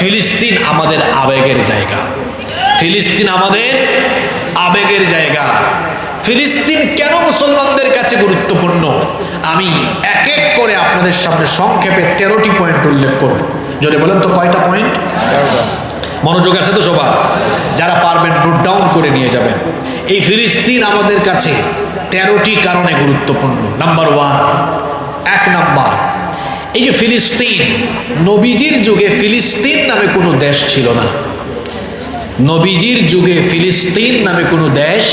ফিলিস্তিন আমাদের আবেগের জায়গা। ফিলিস্তিন আমাদের আবেগের জায়গা। ফিলিস্তিন কেন মুসলমানদের কাছে গুরুত্বপূর্ণ? আমি এক এক করে আপনাদের সামনে সংক্ষেপে তেরোটি পয়েন্ট উল্লেখ করব। যদি বলেন তো কয়টা পয়েন্ট মনোযোগ আছে তো সবার? যারা পারবেন নোট ডাউন করে নিয়ে যাবেন। এই ফিলিস্তিন আমাদের কাছে তেরোটি কারণে গুরুত্বপূর্ণ। নাম্বার ওয়ান এক নাম্বার এই যে ফিলিস্তিন, নবীজির যুগে ফিলিস্তিন নামে কোনো দেশ ছিল না। নবীজির যুগে ফিলিস্তিন নামে কোনো দেশ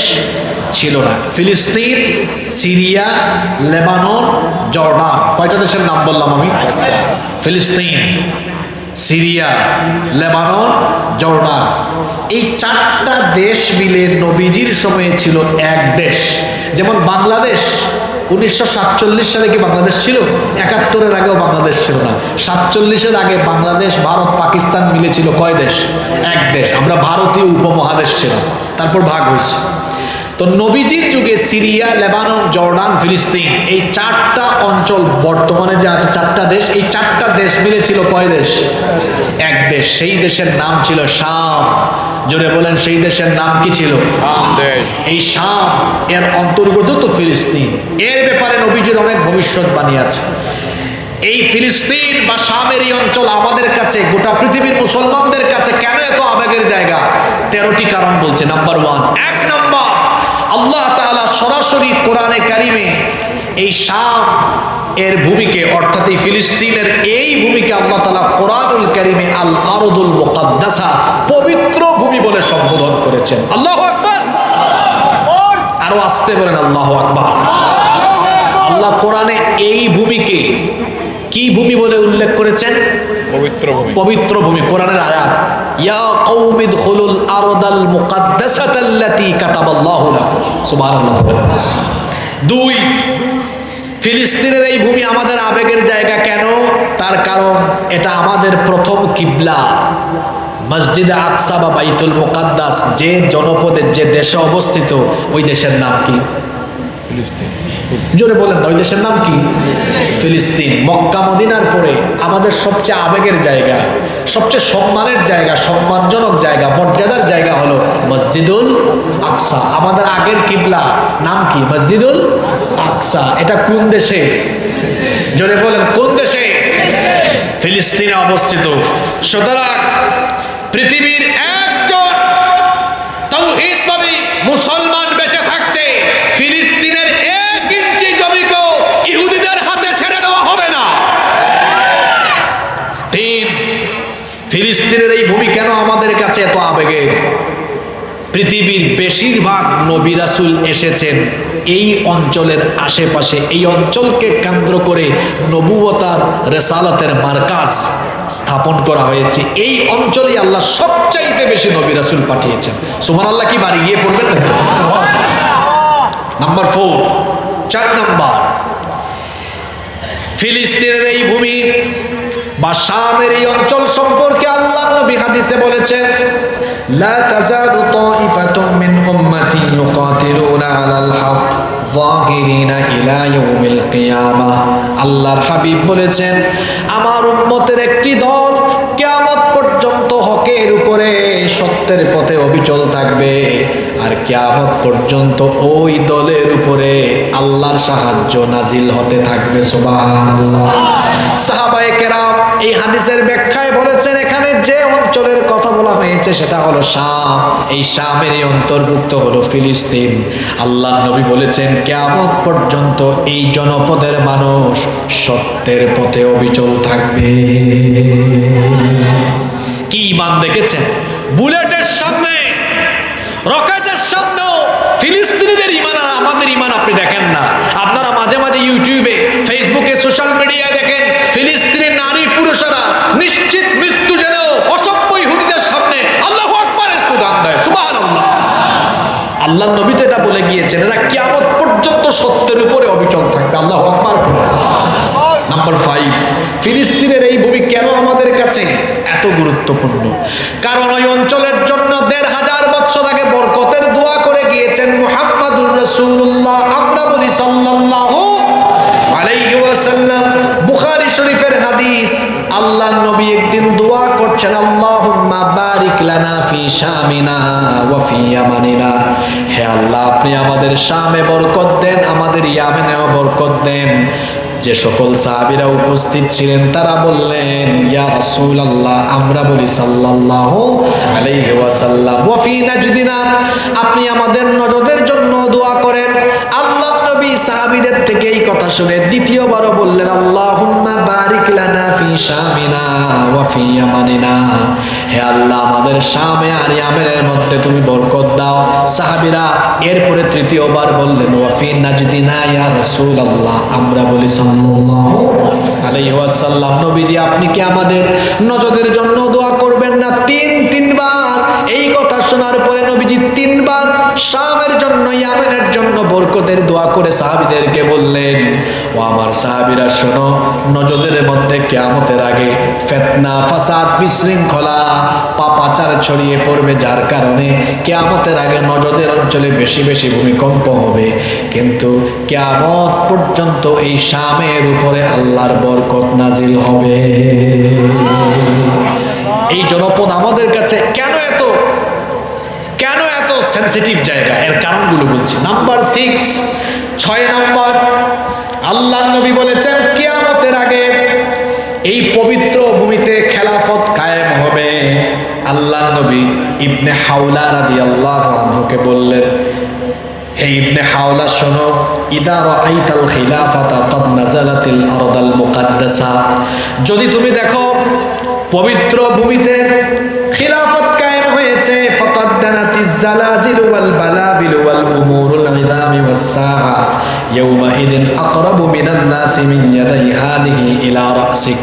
ছিল না। ফিলিস্তিন, সিরিয়া, লেবানন, জর্ডান, কয়টা দেশের নাম বললাম আমি? ফিলিস্তিন, সিরিয়া, লেবানন, জর্ডান। এই চারটা দেশ মিলে নবীজির সময়ে ছিল এক দেশ। যেমন বাংলাদেশ উনিশশো সাতচল্লিশ সালে কি বাংলাদেশ ছিল? একাত্তরের আগেও বাংলাদেশ ছিল না। সাতচল্লিশের আগে বাংলাদেশ, ভারত, পাকিস্তান মিলে ছিল কয় দেশ? এক দেশ। আমরা ভারতীয় উপমহাদেশ ছিলাম। তারপর ভাগ হয়েছে। তো নবীজির যুগে সিরিয়া, লেবানন, জর্ডান, ফিলিস্তিন এই চারটা অঞ্চল বর্তমানে যে আছে, চারটা দেশ, এই চারটা দেশ মিলে ছিল কয় দেশ? এক দেশ। সেই দেশের নাম ছিল শাম। জোরে বলেন সেই দেশের নাম কি ছিল? এই শাম এর অন্তর্গত তো ফিলিস্তিন। এর ব্যাপারে নবীজির অনেক ভবিষ্যৎবাণী আছে। এই ফিলিস্তিন বা শামের এই অঞ্চল আমাদের কাছে গোটা পৃথিবীর মুসলমানদের কাছে কেন এত আবেগের জায়গা? তেরোটি কারণ বলছে। নাম্বার ওয়ান এক নাম্বার আল্লাহ তাআলা সরাসরি কোরআনে কারিমে এই শাম এর ভূমিকে অর্থাৎ এই ফিলিস্তিনের এই ভূমিকে আল্লাহ তাআলা কোরআনুল কারিমে আল আরদুল মোকাদ্দাসা পবিত্র ভূমি বলে সম্বোধন করেছেন। আল্লাহ আকবার! আরও আসতে বলেন আল্লাহ আকবার। আল্লাহ কোরআনে এই ভূমিকে কি ভূমি বলে উল্লেখ করেছেন? পবিত্র ভূমি। পবিত্র ভূমি কোরআনের আয়াত ইয়া কৌমিদ খুলুল আরদাল মুকাদ্দাসাতাল্লাতি কাতাবাল্লাহু লাকুম। সুবহানাল্লাহ দুই ফিলিস্তিনের এই ভূমি আমাদের আবেগের জায়গা কেন? তার কারণ এটা আমাদের প্রথম কিবলা। মসজিদে আকসা বা বাইতুল মুকাদ্দাস, যে জনপদের যে দেশে অবস্থিত, ওই দেশের নাম কি? ফিলিস্তিন। জোরে বলেন ওই দেশের নাম কি? ফিলিস্তিন। মক্কা, মদিনার পরে আমাদের সবচেয়ে আবেগের জায়গা, সবচেয়ে সম্মানের জায়গা, সম্মানজনক জায়গা, মর্যাদার জায়গা হলো মসজিদুল আকসা। আমাদের আগের কিবলা নাম কি? মসজিদুল আকসা। এটা কোন দেশে? জোরে বলেন, কোন দেশে? ফিলিস্তিনে অবস্থিত। সুতরাং পৃথিবীর একজন তৌহিদবাদী মুসলমান বেঁচে থাকতে ফিলিস্তিনের এক ইঞ্চি জমিকেও ইহুদিদের হাতে ছেড়ে দেওয়া হবে না তিন ফিলিস্তিনের এই ভূমি কেন আমাদের কাছে এত আবেগের পৃথিবীর বেশিরভাগ নবী রাসূল এসেছেন এই অঞ্চলের আশেপাশে। এই অঞ্চলকে কেন্দ্র করে নবুয়তার রেসালতের মার্কাজ স্থাপন করা হয়েছে। এই অঞ্চলেই আল্লাহ সবচাইতে বেশি নবী রাসূল পাঠিয়েছেন। সুমান আল্লাহ কি বাড়ি গিয়ে পড়বেন নাকি? নাম্বার ফোর চার নাম্বার। ফিলিস্তিনের এই ভূমি বা শামের এই অঞ্চল সম্পর্কে আল্লাহ নবী হাদিসে বলেছেন, লা তাজালু তাইফাতুম মিন উম্মতি ইউকাতিলুনা আলাল হক আল্লাহর হাবিব বলেছেন, আমার উম্মতের একটি দল হকের উপরে সত্যের পথে অবিচল থাকবে। আর কিয়ামত পর্যন্ত ওই দলের উপরে আল্লাহর সাহায্য নাজিল হতে থাকবে এই হাদিসের ব্যাখ্যায় বলেছেন, এখানে যে অঞ্চলের কথা বলা হয়েছে, সেটা হলো শাম। এই শামের অন্তর্ভুক্ত হলো ফিলিস্তিন। আল্লাহ নবী বলেছেন, কেয়ামত পর্যন্ত এই জনপদের মানুষ সত্যের পথে অবিচল থাকবে। কি ইমান দেখেছেন? বুলেটের সামনে, রকেটের সামনেও ফিলিস্তিনিদের ইমান আর আমাদের ইমান আপনি দেখেন না। আপনারা মাঝে মাঝে ইউটিউবে, ফেসবুকে, সোশ্যাল মিডিয়ায় দেখেন, ফিলিস্তিনের নারী পুরুষেরা নিশ্চিত মৃত্যু যেন অসভ্য ইহুদিদের সামনে আল্লাহ আকবার স্লোগান দেয় সুবাহ আল্লাহ নবী তো এটা বলে গিয়েছেন, এরা কিয়ামত পর্যন্ত সত্যের উপরে অবিচল থাকবে। আল্লাহ আকবার নাম্বার ফাইভ ফিলিস্তিনের এই ভূমি কেন আমাদের কাছে এত গুরুত্বপূর্ণ? কারণ ওই অঞ্চলের জন্য দেড় হাজার বছর আগে বরকতের দোয়া করে গিয়েছেন মুহাম্মাদুর রাসূলুল্লাহ, আমরা বলি সাল্লাল্লাহু আলাইহি ওয়াসাল্লাম। শরীফের হাদিস আল্লাহ নবী একদিন দোয়া করছেন, আল্লাহুম্মা বারিক লানা ফি শামিনা ওয়া ফি ইয়ামানিনা। হে আল্লাহ, আপনি আমাদের শামে বরকত দেন, আমাদের ইয়ামেনেও বরকত দেন। যে সকল সাহাবিরা উপস্থিত ছিলেন, তারা বললেন, ইয়া রাসূলুল্লাহ, আমরা বলি সাল্লাল্লাহু আলাইহি ওয়াসাল্লাম। ওয়া ফি নাজদিনা, আপনি আমাদের নজদের জন্য দোয়া করেন। আল্লাহ নবী সাহাবীদের থেকে এই কথা শুনে দ্বিতীয়বারও বললেন, আল্লাহুম্মা বারিক লানা ফি শামিনা ওয়া ফি ইয়ামানিনা। হে আল্লাহ, আমাদের শামে আর ইয়ামেনের মধ্যে তুমি বরকত দাও। সাহাবীরা এরপরে তৃতীয়বার বললেন, ওয়া ফি নাজদিনা ইয়া রাসূলুল্লাহ, আমরা বলি সাল্লাল্লাহু ওয়াসাল্লাম। নবীজি, আপনি কি আমাদের নজদের জন্য দোয়া করবেন না তিন, তিনবার? এই কথা শোনার পরে নবীজি তিনবার শামের জন্য, ইয়ামেনের জন্য বরকতের দোয়া করে সাহাবীদেরকে বললেন, ও আমার সাহাবীরা, শোনো নজদের মধ্যে কেয়ামতের আগে ফেতনা, ফাসাদ, বিশৃঙ্খলা, পাপাচার ছড়িয়ে পড়বে, যার কারণে কেয়ামতের আগে নজদের অঞ্চলে বেশি বেশি ভূমিকম্প হবে। কিন্তু কেয়ামত পর্যন্ত এই শামের উপরে আল্লাহর বরকত নাজিল হবে। এই জনপদ আমাদের কাছে কেন এত কেন এত সেন্সিটিভ জায়গা? এর কারণগুলো বলছি। নাম্বার সিক্স ছয় নম্বর আল্লাহ নবী বলেছেন, কিয়ামতের আগে এই পবিত্র ভূমিতে খেলাফত কায়েম হবে। আল্লাহ নবী ইবনে হাওলা রাদি আল্লাহ বললেন হে ইবনে হাওলা শোনো ইদা রাআইতাল খিলাফাতা মুকাদ্দাসা। যদি তুমি দেখো পবিত্র ভূমিতে খিলাফত হয়েছে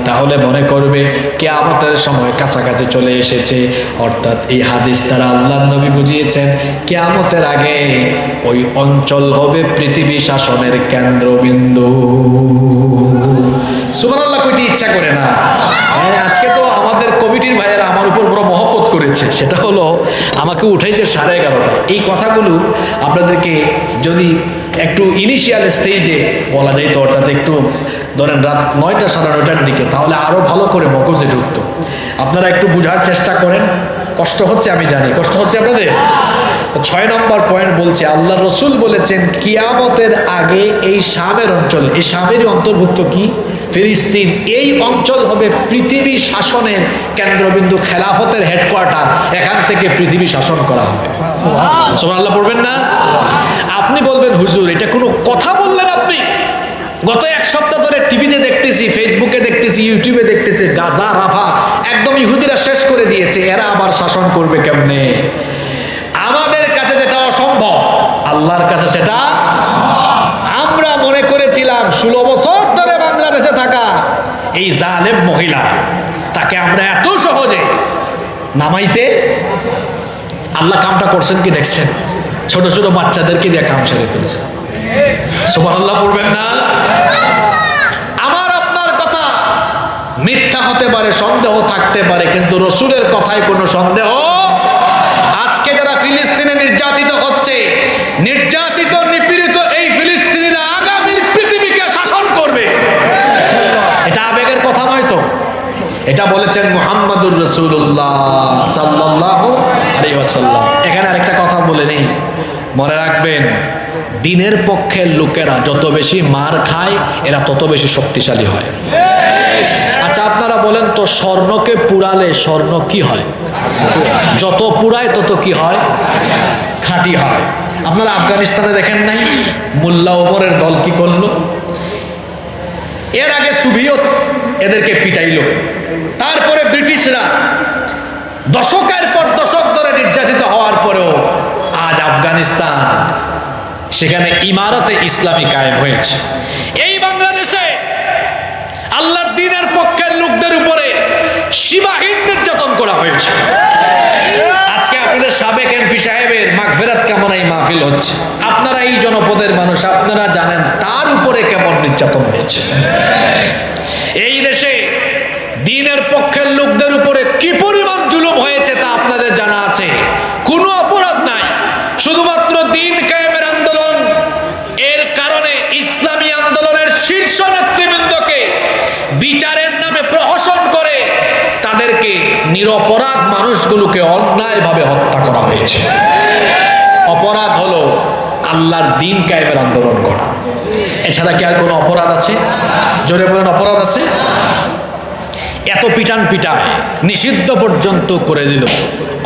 তাহলে মনে করবে, কিয়ামতের সময় কাছাকাছি চলে এসেছে। অর্থাৎ এই হাদিস দ্বারা আল্লাহর নবী বুঝিয়েছেন, কিয়ামতের আগে ওই অঞ্চল হবে পৃথিবী শাসনের কেন্দ্রবিন্দু। সুবহানাল্লাহ, কইতে ইচ্ছা করে না। আজকে তো আমাদের কমিটির ভাইয়েরা আমার উপর বড় মহব্বত করেছে। সেটা হলো, আমাকে উঠাইছে সাড়ে এগারোটা এই কথাগুলো আপনাদেরকে যদি একটু ইনিশিয়াল স্টেজে বলা যায় তো, অর্থাৎ একটু ধরেন রাত নয়টা সাড়ে নয়টার দিকে, তাহলে আরও ভালো করে মগজে ঢুকতো। আপনারা একটু বোঝার চেষ্টা করেন। কষ্ট হচ্ছে, আমি জানি। কষ্ট হচ্ছে আপনাদের? ছয় নম্বর পয়েন্ট বলছে, আল্লাহ রসুল বলেছেন, কিয়ামতের আগে এই শামের অঞ্চল, এই শামেরই অন্তর্ভুক্ত কি? ফিলিস্তিন এই অঞ্চল হবে পৃথিবী শাসনের কেন্দ্রবিন্দু খেলাফতের হেডকোয়ার্টার এখান থেকে পৃথিবী শাসন করা হবে। আল্লাহ পড়বেন না? আপনি বলবেন, হুজুর, এটা কোনো কথা বললেন আপনি? গত এক সপ্তাহ ধরে টিভিতে দেখতেছি, ফেসবুকে দেখতেছি, ইউটিউবে দেখতেছি, গাজা, রাফা, একদম ইহুদিরা শেষ করে দিয়েছে। এরা আবার শাসন করবে কেমনে? আমাদের কাছে যেটা অসম্ভব, আল্লাহর কাছে সেটা আমরা মনে করেছিলাম, ষোলো বছর থাকা এই জালেম মহিলা, তাকে আমরা এত সহজে নামাইতে আল্লাহ কামটা করছেন কি দেখছেন? ছোট ছোট বাচ্চাদেরকে দিয়ে কাম সেরে ফেলছে। সুবাহ আল্লাহ পড়বেন না? আমার আপনার কথা মিথ্যা হতে পারে, সন্দেহ থাকতে পারে, কিন্তু রসুলের কথায় কোনো সন্দেহ আজকে যারা ফিলিস্তিনে নির্যাতিত হচ্ছে, নির্যাতিত নিপীড়িত এই ফিলিস্তিনিরা আগামীর পৃথিবীকে শাসন করবে এটা আবেগের কথা নয় তো এটা বলেছেন মুহাম্মাদুর রসুল্লাহ সাল্লাহ আলী ওয়াসাল্লাম। এখানে আরেকটা কথা বলে নেই। মনে রাখবেন, দিনের পক্ষের লোকেরা যত বেশি মার খায়, এরা তত বেশি শক্তিশালী হয়। আচ্ছা আপনারা বলেন তো, স্বর্ণকে পুরালে স্বর্ণ কি হয়? যত পুরায় তত কি হয়? খাঁটি হয়। আপনারা আফগানিস্তানে দেখেন নাই? মোল্লা ওমরের দল কি করল? এর আগে সুভিয়ত এদেরকে পিটাইল। তারপরে ব্রিটিশরা দশকের পর দশক ধরে নির্যাতিত হওয়ার পরেও আজ আফগানিস্তান সেখানে ইমারতে ইসলামী কায়েম হয়েছে। এই বাংলাদেশে আল্লাহর দিনের পক্ষের লোকদের উপরে সীমাহীন নির্যাতন করা হয়েছে। আজকে আপনাদের সাবেক এমপি সাহেবের মাগফেরাত এই মাহফিল হচ্ছে। আপনারা এই জনপদের মানুষ, আপনারা জানেন তার উপরে কেমন নির্যাতন হয়েছে। এই কি পরিমাণ জুলুম হয়েছে তা আপনাদের জানা আছে? কোনো অপরাধ নাই। শুধুমাত্র দিন কায়েমের আন্দোলন। এর কারণে ইসলামী আন্দোলনের শীর্ষ নেতৃবৃন্দকে বিচারের নামে প্রহসন করে তাদেরকে নিরপরাধ মানুষগুলোকে অন্যায়ভাবে হত্যা করা হয়েছে। অপরাধ হলো আল্লাহর দিন কায়েমের আন্দোলন করা। এছাড়া কি আর কোনো অপরাধ আছে? জোরে বলেন, অপরাধ আছে? এত পিটান পিটায় নিষিদ্ধ পর্যন্ত করে দিল।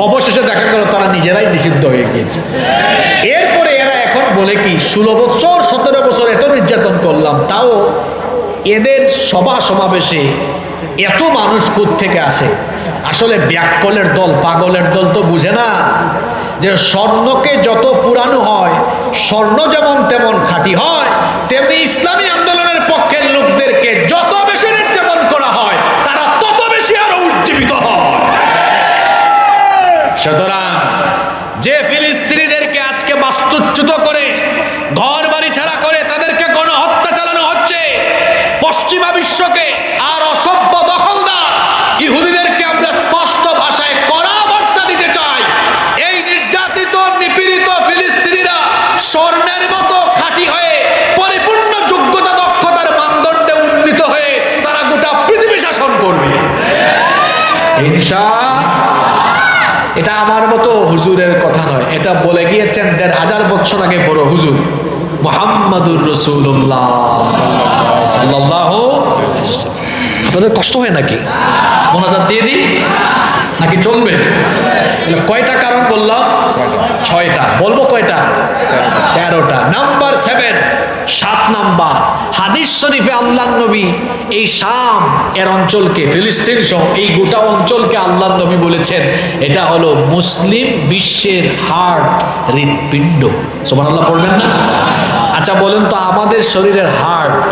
অবশেষে দেখা গেল তারা নিজেরাই নিষিদ্ধ হয়ে গিয়েছে। এরপরে এরা এখন বলে কি, ষোলো বছর সতেরো বছর এত নির্যাতন করলাম, তাও এদের সভা সমাবেশে এত মানুষ থেকে আসে? আসলে ব্যাককলের দল, পাগলের দল তো বুঝে না যে স্বর্ণকে যত পুরানো হয়, স্বর্ণ যেমন তেমন খাঁটি হয়, তেমনি ইসলামী আন্দোলনের পক্ষের লোকদেরকে যত বেশি নির্যাতন করা হয় তারা তত বেশি আরও উজ্জীবিত হয় সুতরাং যে ফিলিস্তিনিদেরকে আজকে বাস্তুচ্যুত করে ঘর বাড়ি ছাড়া করে তাদেরকে গণহত্যা চালানো হচ্ছে, পশ্চিমা বিশ্বকে আর অসভ্য দখলদার ইহুদিদেরকে আমরা স্পষ্ট ভাষায় কড়া বার্তা দিতে চাই। এই নির্যাতিত, নিপীড়িত ফিলিস্তিনিরা স্বর্ণের মতো খাঁটি হয়ে, পরিপূর্ণ যোগ্যতা, দক্ষতার মানদণ্ডে উন্নীত হয়ে তারা গোটা পৃথিবী শাসন করবে। ইনশা এটা আমার মতো হুজুরের কথা নয়। এটা বলে গিয়েছেন দেড় হাজার বছর আগে বড় হুজুর মোহাম্মদুর রসুল্লাহ সাল্লাহ আপনাদের কষ্ট হয় নাকি? মোনাজাত দিয়ে দিই? নাকি চলবে? কয়টা কারণ বললাম? ছয়টা। বলব কয়টা? তেরোটা। নাম্বার সেভেন সাত নাম্বার। হাদিস শরীফে আল্লাহ নবী এই শাম এর অঞ্চলকে ফিলিস্তিন সহ এই গোটা অঞ্চলকে আল্লাহ নবী বলেছেন। এটা হলো মুসলিম বিশ্বের হার্ট হৃৎপিণ্ড। সোমান আল্লাহ পড়বেন না? আচ্ছা বলেন তো আমাদের শরীরের হার্ট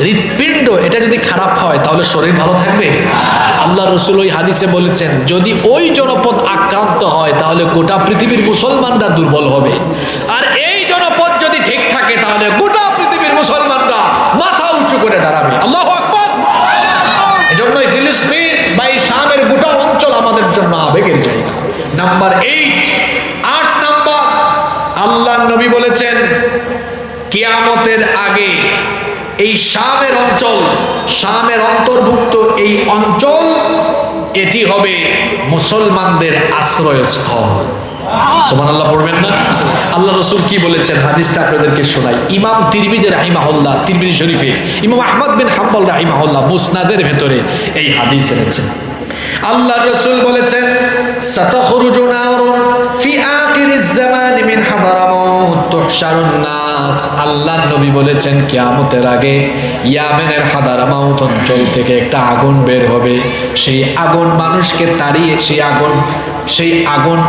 হৃৎপিণ্ড, এটা যদি খারাপ হয়, তাহলে শরীর ভালো থাকবে? আল্লাহ রসুল ওই হাদিসে বলেছেন, যদি ওই জনপদ আক্রান্ত হয়, তাহলে গোটা পৃথিবীর মুসলমানরা দুর্বল হবে। আর এই জনপদ যদি ঠিক থাকে, তাহলে গোটা পৃথিবীর মুসলমানরা মাথা উঁচু করে দাঁড়াবে। আল্লাহ আকবর! এজন্যই ফিলিস্তিন বা এই শামের গোটা অঞ্চল আমাদের জন্য আবেগের জায়গা। নাম্বার এইট আট নাম্বার আল্লাহ নবী বলেছেন, কিয়ামতের আগে এই শামের অঞ্চল, শামের অন্তর্ভুক্ত এই অঞ্চল, এটি হবে মুসলমানদের আশ্রয়স্থল। সোমান আল্লাহ পড়বেন না? আল্লাহ রসুল কি বলেছেন? হাদিসটা আপনাদেরকে শোনাই। ইমাম তিরমিজে রাহিমাহুল্লাহ, তিরমিজি শরীফে ইমাম আহমদ বিন হাম্বল রাহিমাহুল্লাহ মুসনাদের ভেতরে এই হাদিস এনেছেন। আল্লাহ রসুল বলেছেন, সাতাখরুজু নারুন ফি আখিরিজ জামান মিন হাদারামাউত তুহশারুন নাস। আল্লাহ নবী বলেছেন, কিয়ামতের আগে ইয়ামেনের হাদারামাউত অঞ্চল থেকে একটা আগুন বের হবে। সেই আগুন মানুষকে তাড়িয়ে, সেই আগুন সেই আগুন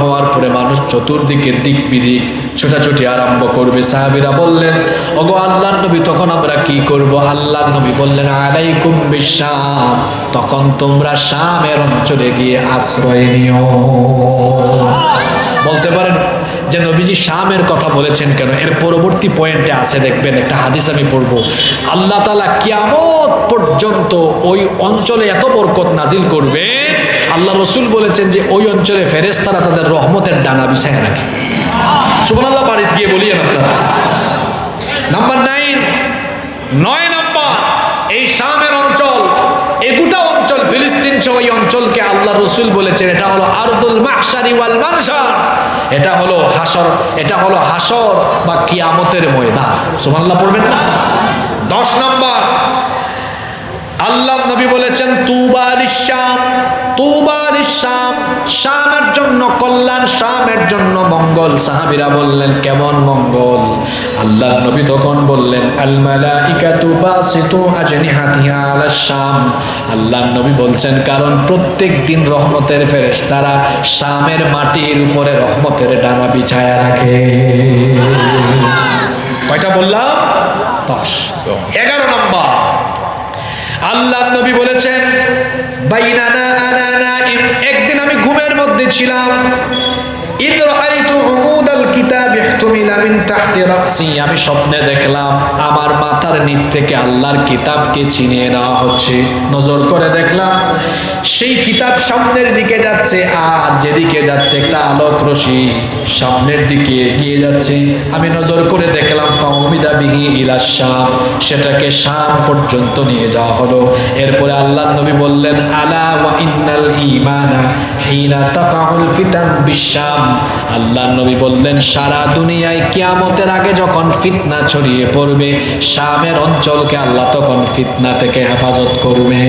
হওয়ার পরে মানুষ চতুর্দিকে দিক বিদিক, ছোটাছুটি আরম্ভ করবে। সাহাবিরা বললেন, ওগো আল্লাহ নবী, তখন আমরা কি করব? আল্লাহ নবী বললেন, আলাইকুম বিশ্বাম তখন তোমরা শামের অঞ্চলে গিয়ে আশ্রয় নিও। যে নবীজি শামের কথা বলেছেন কেন? এর পরবর্তী পয়েন্টে আছে, দেখবেন, একটা হাদিস আমি পড়ব। আল্লাহ তালা কিয়ামত পর্যন্ত ওই অঞ্চলে এত বরকত নাজিল করবে, আল্লাহ রসুল বলেছেন যে ওই অঞ্চলে ফেরেস্তারা তাদের রহমতের ডানা বিছায় রাখে। সুবহান আল্লাহ বাড়িতে গিয়ে বলিয়েন আপনারা। নাম্বার নাইন, নয় নাম্বার, এই শামের অঞ্চল এগুটা অঞ্চল ফিলিস্তিন সহ এই অঞ্চলকে আল্লাহ রসুল বলেছেন, এটা হলো আরদুল মাহসারি ওয়াল মানসার এটা হলো হাসর এটা হলো হাসর বা কিয়ামতের ময়দান। সুমাল্লাহ পড়বেন না? দশ নম্বর। আল্লাহ নবী বলেছেন, তুবা শাম তুবার শাম শামের জন্য কল্যাণ শামের জন্য মঙ্গল। সাহাবিরা বললেন কেমন মঙ্গল? আল্লাহ নবী তখন বললেন শাম। আল্লাহ নবী বলছেন কারণ প্রত্যেক দিন রহমতের ফেরেশতারা শামের মাটির উপরে রহমতের ডানা বিছায়া রাখে। কয়টা বললাম? দশ। এগারো নম্বর। আল্লাহ নবী বলেছেন বাইনানা আনা না একদিন আমি ঘুমের মধ্যে ছিলাম। আমি স্বপ্নে দেখলাম আমার মাথার নিচ থেকে আল্লাহর কিতাবকে ছিনিয়ে নেওয়া হচ্ছে। নজর করে দেখলাম সেই কিতাব সামনের দিকে যাচ্ছে আর যেদিকে যাচ্ছে একটা আলোক রশি সামনের দিকে এগিয়ে যাচ্ছে। আমি নজর করে দেখলাম, ফাউমিদা বিহি শাম, সেটাকে শাম পর্যন্ত নিয়ে যাওয়া হলো। এরপরে আল্লাহ নবী বললেন, আলা ওয়া ইন্নাল ঈমানা হিনা তাকাউল ফিতান বিশাম আল্লাহ নবী বললেন, সারা দুনিয়ায় কিয়ামতের আগে যখন ফিতনা ছড়িয়ে পড়বে, শামের অঞ্চলকে আল্লাহ তখন ফিতনা থেকে হেফাজত করবে।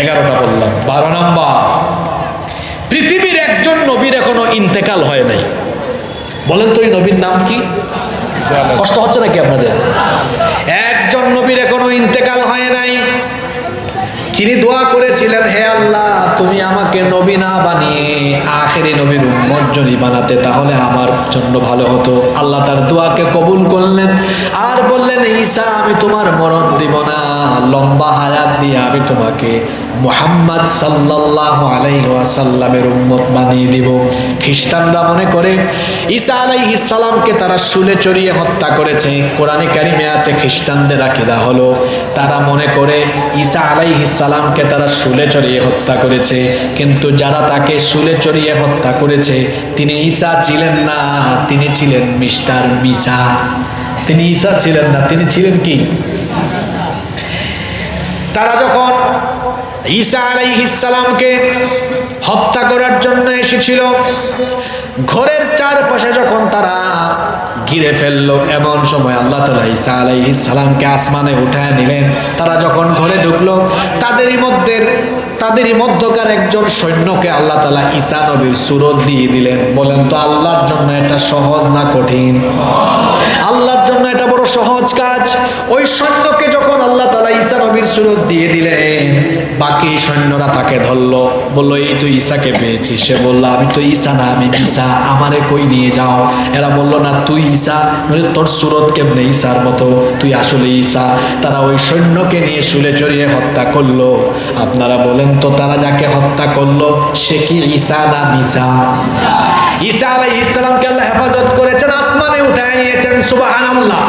এগারোটা বললাম। বারো নাম্বার, পৃথিবীর একজন নবীর এখনও ইন্তেকাল হয় নাই। বলেন তো এই নবীর নাম কি? কষ্ট হচ্ছে নাকি আপনাদের? একজন নবীর এখনও ইন্তেকাল হয় নাই। তিনি দোয়া করেছিলেন, হে আল্লাহ, তুমি আমাকে নবী না বানিয়ে আখেরি নবীর উম্মত বানাতে, তাহলে আমার জন্য ভালো হতো। আল্লাহ তার দোয়াকে কবুল করলেন আর বললেন ঈশা আমি তোমার মরণ দিব না। লম্বা হায়াত দিয়ে আমি তোমাকে মোহাম্মদ সাল্লাহ আলাই ওয়াসাল্লামের উম্মত বানিয়ে দিব। খ্রিস্টানরা মনে করে, ঈসা আলাইহিস সালামকে তারা শুলে চড়িয়ে হত্যা করেছে। কোরআনে কারিমে আছে, খ্রিস্টানদের আকিদা হলো, তারা মনে করে ঈসা আলাইহিস সালামকে তারা শুলে চড়িয়ে হত্যা করেছে। কিন্তু যারা তাকে শুলে চড়িয়ে হত্যা করেছে, তিনি ঈসা ছিলেন না, তিনি ছিলেন মিস্টার মিসা। তিনি ঈসা ছিলেন না, তিনি ছিলেন কি? তারা যখন ঈসা আলাইহিসালামকে হত্যা করার জন্য এসেছিল। ঘরের চারপাশে যখন তারা ঘিরে ফেলল, এমন সময় আল্লাহ তালা ঈসা আলাইহিসালামকে আসমানে উঠায় নিলেন। তারা যখন ঘরে ঢুকলো, তাদেরই মধ্যে তাদেরই মধ্যকার একজন সৈন্যকে আল্লাহ তালা ঈসা নবীর সুরত দিয়ে দিলেন। বলেন তো, আল্লাহর জন্য এটা সহজ না কঠিন? আল্লাহর জন্য এটা বড় সহজ কাজ। ওই সৈন্যকে যখন আল্লাহ তালা ঈসা নবীর সুরত দিয়ে দিলেন, বাকি সৈন্যরা তাকে ধরলো। বলল, এই তো ঈসাকে পেয়েছি সে বলল, আমি তো ঈসা না, আমি ঈসা। আমারে কই নিয়ে যাও? এরা বলল, না, তুই ঈসা। মানে তোর সুরত কেমনে ঈসার মতো? তুই আসলে ঈসা। তারা ওই সৈন্যকে নিয়ে শুলে চড়িয়ে হত্যা করল। আপনারা বলেন তো, তারা যাকে হত্যা করল, সে কি ঈসা না মিসা? ঈসা আলাই ইসলামকে আল্লাহ হেফাজত করেছেন আসমানে উঠায় নিয়েছেন সুবাহান আল্লাহ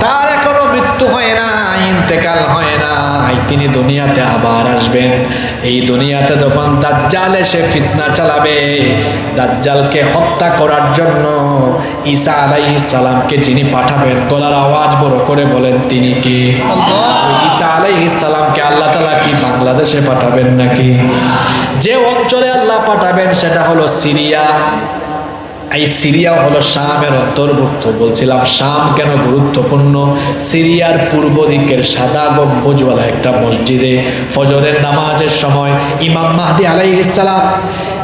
তার এখনও মৃত্যু হয় না ইন্তেকাল হয় না তিনি দুনিয়াতে আবার আসবেন। এই দুনিয়াতে যখন দাজ্জাল এসে ফিতনা চালাবে দাজ্জালকে হত্যা করার জন্য ঈসা আলাইহিস সালামকে যিনি পাঠাবেন গলার আওয়াজ বড় করে বলেন তিনি কি? ঈসা আলাইহিস সালামকে আল্লাহ তাআলা কি বাংলাদেশে পাঠাবেন নাকি? যে অঞ্চলে আল্লাহ পাঠাবেন, সেটা হলো সিরিয়া। এই সিরিয়া হলো শামের অন্তর্ভুক্ত। বলছিলাম, শাম কেন গুরুত্বপূর্ণ? সিরিয়ার পূর্ব দিকের সাদা গম্বুজওয়ালা একটা মসজিদে ফজরের নামাজের সময় ইমাম মাহদি আলাই ইসালাম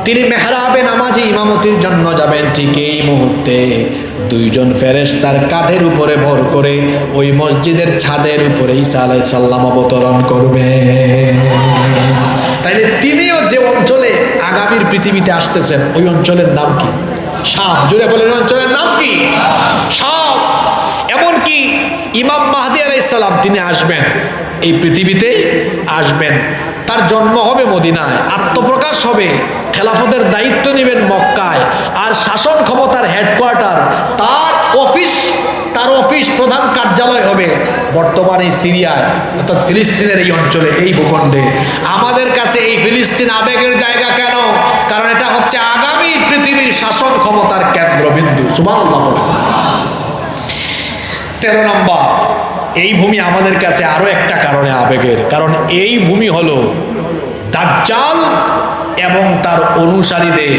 তিনি মেহরাবে নামাজে ইমামতির জন্য যাবেন। ঠিক এই মুহূর্তে দুইজন ফেরেশ তার কাঁধের উপরে ভর করে ওই মসজিদের ছাদের উপরে ঈসা আলাই সাল্লাম অবতরণ করবে তাইলে তিনিও যে অঞ্চলে আগামীর পৃথিবীতে আসতেছেন, ওই অঞ্চলের নাম কি? শাম জুড়ে বলেন অঞ্চলের নাম কি? শাম এমনকি ইমাম মাহদি আলাইসাল্লাম তিনি আসবেন, এই পৃথিবীতে আসবেন। তার জন্ম হবে মদিনায়, আত্মপ্রকাশ হবে, খেলাফতের দায়িত্ব নেবেন মক্কায়, আর শাসন ক্ষমতার হেডকোয়ার্টার তার অফিস তার অফিস প্রধান কার্যালয় হবে। বর্তমানে সিরিয়ায়, অর্থাৎ ফিলিস্তিনের এই অঞ্চলে, এই ভূখণ্ডে। আমাদের কাছে এই ফিলিস্তিন আবেগের জায়গা কেন? কারণ এটা হচ্ছে আগামী পৃথিবীর শাসন ক্ষমতার কেন্দ্রবিন্দু। সুমান তেরো নম্বর, এই ভূমি আমাদের কাছে আরও একটা কারণে আবেগের। কারণ এই ভূমি হলো দাজ্জাল এবং তার অনুসারীদের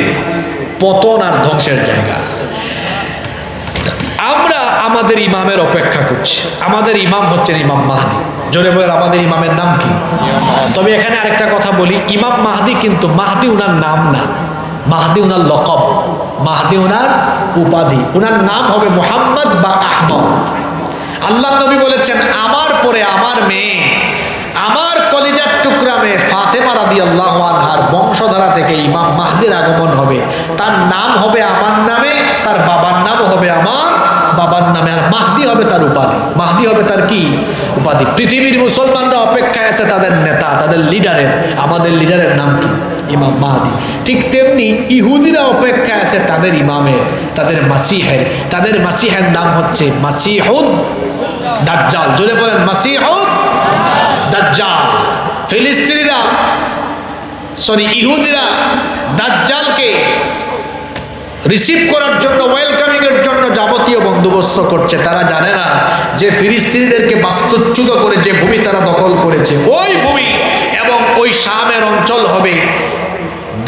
পতন আর ধ্বংসের জায়গা। আমাদের ইমামের অপেক্ষা করছে। আমাদের ইমাম হচ্ছেন ইমাম মাহাদি। জোরে বলেন, আমাদের ইমামের নাম কি? তবে এখানে আরেকটা কথা বলি, ইমাম মাহাদি কিন্তু মাহাদি উনার নাম না। মাহাদি উনার লকব। মাহাদি উনার উপাধি। উনার নাম হবে মোহাম্মদ বা আহমদ। আল্লাহ নবী বলেছেন, আমার পরে আমার মেয়ে আমার কলিজার টুকরা মেয়ে ফাতেমা রাদি আল্লাহ আনহার বংশধারা থেকে ইমাম মাহদির আগমন হবে। তার নাম হবে আমার নামে, তার বাবার নামও হবে আমার বাবার নামে। আর মাহদি হবে তার উপাধি। মাহদি হবে তার কি? উপাধি। পৃথিবীর মুসলমানরা অপেক্ষায় আছে তাদের নেতা, তাদের লিডারের। আমাদের লিডারের নাম কি? ইমাম মাহাদি। ঠিক তেমনি ইহুদিরা অপেক্ষায় আছে তাদের ইমামের, তাদের মাসিহের। তাদের মাসিহের নাম হচ্ছে মাসিহুদ দাজ্জাল। জোরে বলেন, মাসিহুদ দাজ্জাল। ফিলিস্তিনিরা, সরি, ইহুদিরা দাজ্জালকে রিসিভ করার জন্য ওয়েলকামিং এর জন্য যাবতীয় বন্দোবস্ত করছে। তারা জানে না যে ফিলিস্তিনিদেরকে বাস্তুচ্যুত করে যে ভূমি তারা দখল করেছে, ওই ভূমি এবং ওই শামের অঞ্চল হবে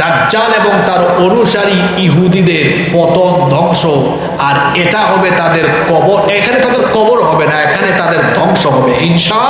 দাজ্জাল এবং তার অনুসারী ইহুদিদের পতন, ধ্বংস। আর এটা হবে তাদের কবর। এখানে তাদের কবর হবে না, এখানে তাদের ধ্বংস হবে। ইনশা